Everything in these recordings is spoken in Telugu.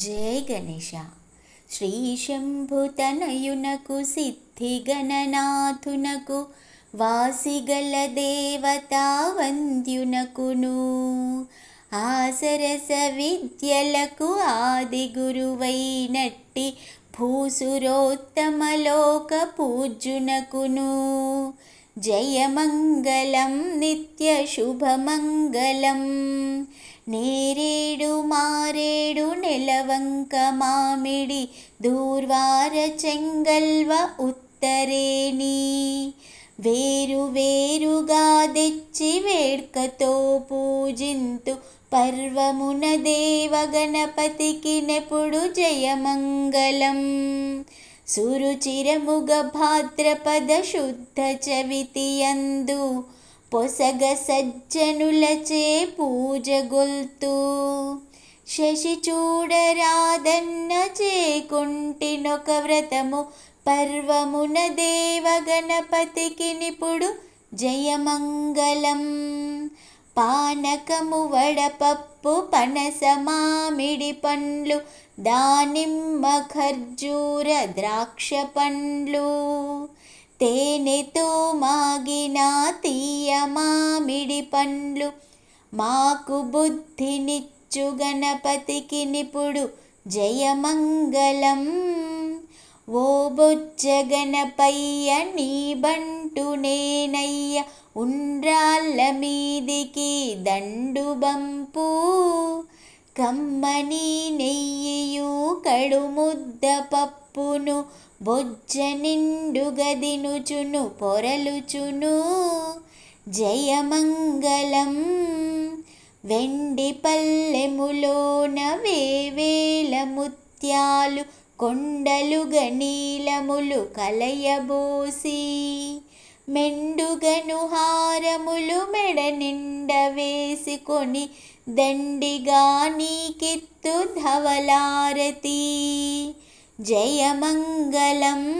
జయ గణేష శ్రీ శంభుతనయునకు సిద్ధిగణనాథునకు వాసిగల దేవతా వంద్యునకును ఆసరస విద్యలకు ఆది గురువైనట్టి భూసురోత్తమలోక పూజ్యునకును జయమంగళం నిత్యశుభమంగళం నేరేడు మారేడు నెలవంక మామిడి దూర్వార చెంగల్వ ఉత్తరేణి. వేరు వేరుగా తెచ్చి వేడ్కతో పూజింతు పర్వమున దేవ గణపతికి నెప్పుడు జయమంగళం. సురుచిరముగ భాద్రపద శుద్ధ చవితియందు పొసగ సజ్జనులచే పూజగొల్తు. శశి చూడరాదన్న చేకుంటినొక వ్రతము పర్వమున దేవ గణపతికి నిపుడు జయమంగళం. పానకము వడపప్పు పనస మామిడి పండ్లు దానిమ్మ ఖర్జూర ద్రాక్ష పండ్లు. తేనెతో మాగిన తీయ మామిడి పండ్లు. మాకు బుద్ధినిచ్చు గణపతికి నిపుడు జయమంగళం. ఓ బొజ్జ గణపయ్య నీ బంటు నేనయ్య ఉండ్రాళ్ళ మీదికి దండుబంపు కమ్మని నెయ్యియు కడుముద్ద పప్పును బొజ్జ నిండుగదినుచును పొరలుచును. జయమంగళం వెండి పల్లెములోన వేవేల ముత్యాలు కొండలుగ నీలములు కలయబోసి మెండుగను హారములు మెడ నిండ వేసుకొని దండిగా నీకెత్తు ధవలారతి. జయమంగళం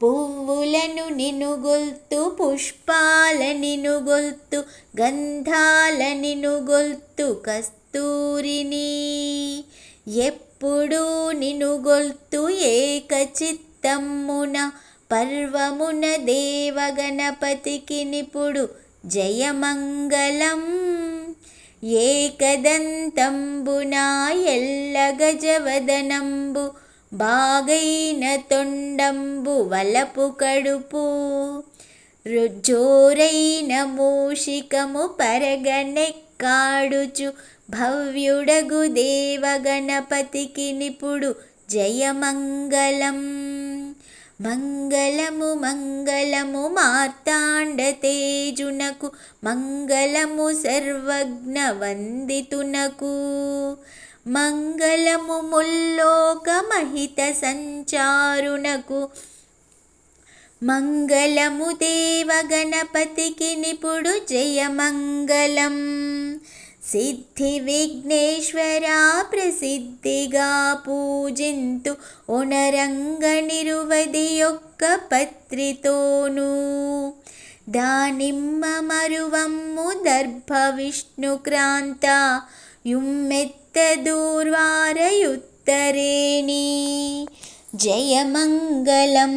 పువ్వులను నినుగొల్తు పుష్పాల నినుగొల్తు గంధాల నినుగొల్తు కస్తూరిని. ఎప్పుడు నినుగొల్తు ఏకచిత్తమ్మున పర్వమున దేవగణపతికి నిపుడు జయమంగళం. ఏకదంతంబునా ఎల్ల గజవదనంబు బాగైన తొండంబు వలపు కడుపు. రుజోరైన మూషికము పరగనెక్కాడుచు భవ్యుడగు దేవగణపతికి నిపుడు జయమంగళం. మంగళము మంగళము మార్తాండ తేజునకు మంగళము సర్వజ్ఞ వందితునకు. మంగళము ముల్లోక మహిత సంచారునకు. మంగళము దేవగణపతికి నిపుడు జయమంగళం. సిద్ధి విఘ్నేశ్వరా ప్రసిద్ధిగా పూజింతు ఒనరంగ నిరువది యొక్క పత్రితోను. దానిమ్మ మరువమ్ము దర్భ విష్ణుక్రాంత యుమ్మెత్త దూర్వారయుత్తరేణి. జయమంగళం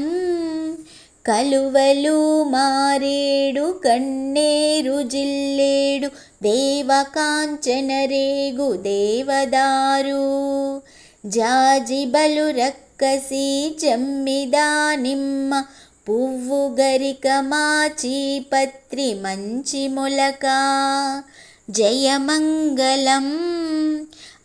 కలువలు మారేడు కన్నేరు జిల్లేడు దేవకాంచనరేగు దేవదారు. జాజిబలు రక్కసి జమ్మిదానిమ్మ పువ్వు గరిక మాచి పత్రి మంచి మొలక. జయమంగళం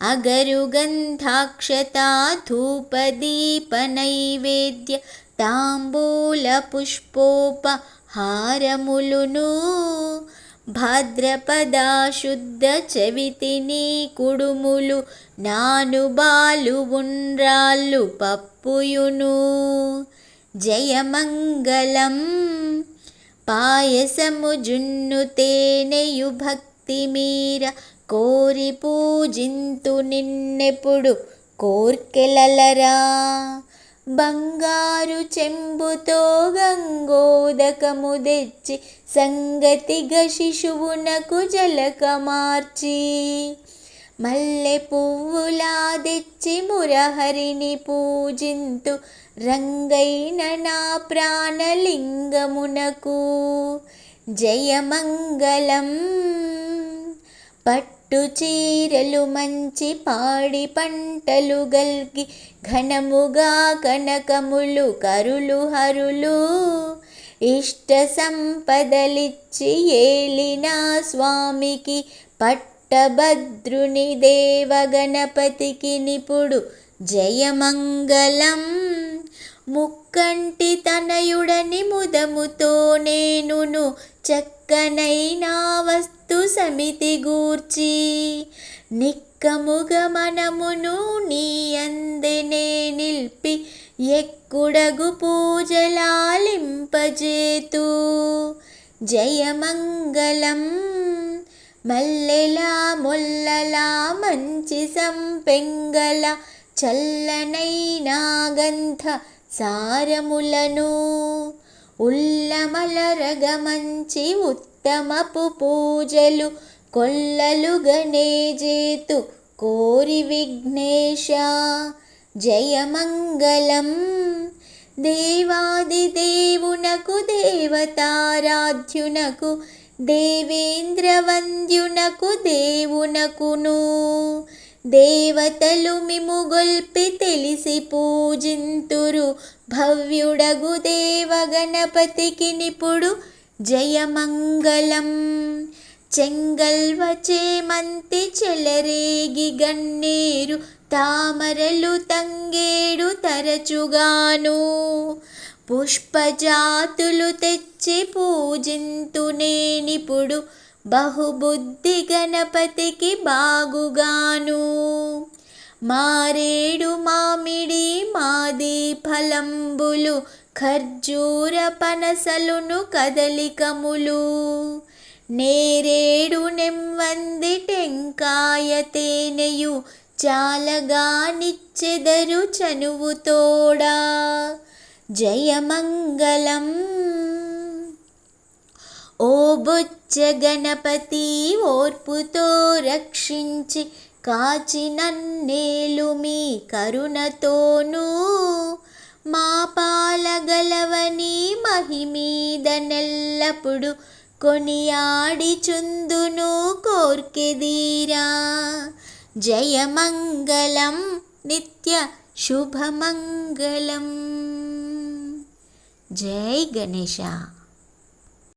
అగరు గంధాక్షతా ధూపదీప నైవేద్య తాంబూల పుష్పోపహారములును భాద్రపదాశుద్ధ చవితిని కుడుములు నానుబాలు ఉండ్రాళ్ళు పప్పుయును. జయమంగళం పాయసము జున్ను తేనెయు భక్తి మీర కోరి పూజింతు నిన్నెప్పుడు కోర్కెలలరా. బంగారు చెంబుతో గంగోదకము తెచ్చి సంగతిగా శిశువునకు జలక మార్చి మల్లె పువ్వులా తెచ్చి మురహరిని పూజింతు రంగైన నా ప్రాణలింగమునకు. జయమంగళం పట్టు చీరలు మంచి పాడి పంటలు గల్గి ఘనముగా కనకములు కరులు హరులు. ఇష్ట సంపదలిచ్చి ఏలిన స్వామికి పట్టభద్రుని దేవగణపతికి నిపుడు జయమంగళం. ముక్కంటి తనయుడని ముదముతో నేనును చక్కనైనా వస్తు సమితి గూర్చి నిక్కముగ మనమును నీ అందెనే నిల్పి ఎక్కుడగు పూజలాలింపజేతు. జయమంగళం మల్లెలా మొల్లలా మంచి సంపెంగల చల్లనైనా గంధ సారములను ఉల్లమలరగమంచి ఉత్తమపు పూజలు కొల్లలుగనే జేతు కోరి విఘ్నేశ. జయమంగళం. దేవాది దేవునకు దేవతారాధ్యునకు దేవేంద్రవంద్యునకు దేవునకును. దేవతలు మిముగొల్పి తెలిసి పూజింతురు. భవ్యుడగు దేవగణపతికి నిపుడు జయమంగళం. చెంగల్వ చేమంతి చెలరేగి గన్నేరు తామరలు తంగేడు తరచుగాను. పుష్పజాతులు తెచ్చి పూజింతునేనిపుడు బహుబుద్ధి గణపతికి బాగుగాను. మారేడు మామిడి మాది ఫలంబులు ఖర్జూర పనసలును కదలికములు నేరేడు నెమ్మంది టెంకాయ తేనెయు చాలగా నిచ్చెదరు చనువు తోడా. జయమంగళం. ఓ బొచ్చ గణపతి ఓర్పుతో రక్షించి కాచినన్నేలు మీ కరుణతోనూ మా పాలగలవని మహిమీదనెల్లప్పుడు కొనియాడి చుందును కోర్కెదీరా. జయమంగళం నిత్య శుభమంగళం. జై గణేశ.